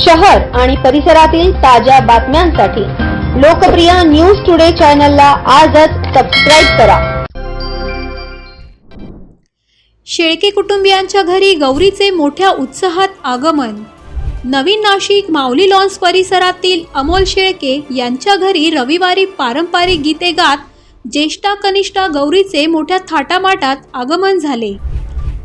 शहर आणि परिसरातील ताज्या बातम्यांसाठी लोकप्रिय न्यूज टुडे चॅनलला आजच सबस्क्राईब करा. शेळके कुटुंबियांच्या घरी गौरीचे मोठ्या उत्साहात आगमन. नवीन नाशिक माऊली लॉन्स परिसरातील अमोल शेळके यांच्या घरी रविवारी पारंपरिक गीते गात ज्येष्ठा कनिष्ठा गौरीचे मोठ्या थाटामाटात आगमन झाले.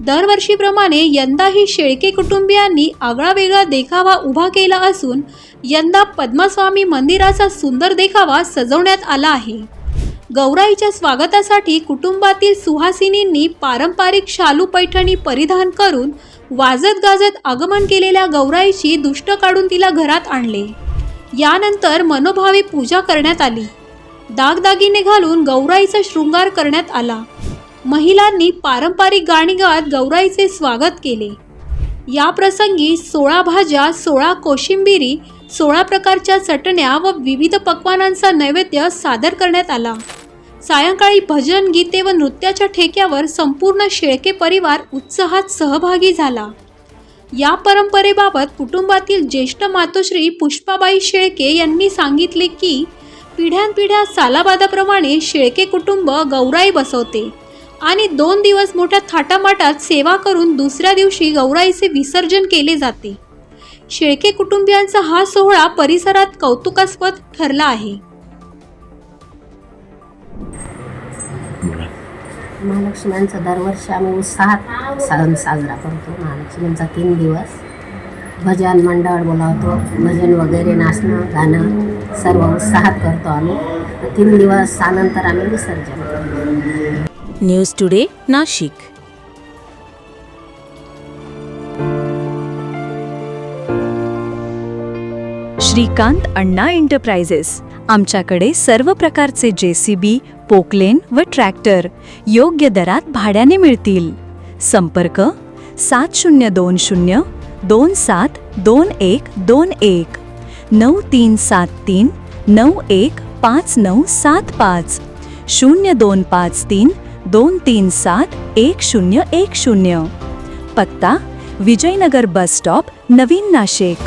दरवर्षीप्रमाणे यंदाही शेळके कुटुंबियांनी आगळावेगळा देखावा उभा केला असून यंदा पद्मस्वामी मंदिराचा सुंदर देखावा सजवण्यात आला आहे. गौराईच्या स्वागतासाठी कुटुंबातील सुहासिनींनी पारंपरिक शालू पैठणी परिधान करून वाजत गाजत आगमन केलेल्या गौराईची दुष्ट काढून तिला घरात आणले. यानंतर मनोभावी पूजा करण्यात आली. दागदागिने घालून गौराईचा शृंगार करण्यात आला. महिलांनी पारंपरिक गाणी गात गौराईचे स्वागत केले. या प्रसंगी सोळा भाज्या सोळा कोशिंबिरी सोळा प्रकारच्या चटण्या व विविध पक्वानांचा नैवेद्य सादर करण्यात आला. सायंकाळी भजन गीते व नृत्याच्या ठेक्यावर संपूर्ण शेळके परिवार उत्साहात सहभागी झाला. या परंपरेबाबत कुटुंबातील ज्येष्ठ मातोश्री पुष्पाबाई शेळके यांनी सांगितले की पिढ्यानपिढ्या सालाबादाप्रमाणे शेळके कुटुंब गौराई बसवते. आणि दोन दिवस मोठ्या थाटामाटात सेवा करून दुसऱ्या दिवशी गौराईचे विसर्जन केले जाते. शेळके कुटुंबियांचा हा सोहळा परिसरात कौतुकास्पद ठरला आहे. महालक्ष्म्यांचा दरवर्षी आम्ही उत्साहात सण साजरा करतो. महालक्ष्मींचा तीन दिवस. भजन मंडळ बोलावतो भजन वगैरे नाचणं गाणं सर्व उत्साहात करतो आम्ही. तीन दिवस त्यानंतर आम्ही विसर्जन करतो. News today Nashik. Shrikant Anna enterprises आमच्याकडे सर्व प्रकारचे जे सी बी पोकलेन व ट्रॅक्टर योग्य दरात भाड्याने मिळतील. संपर्क सात शून्य दोन शून्य दोन सात दोन एक दोन एक. नऊ तीन सात तीन नऊ एक पाच नऊ सात पाच. शून्य दोन पाच तीन दोन तीन सात एक शून्य एक शून्य. पत्ता विजयनगर बस स्टॉप नवीन नाशिक.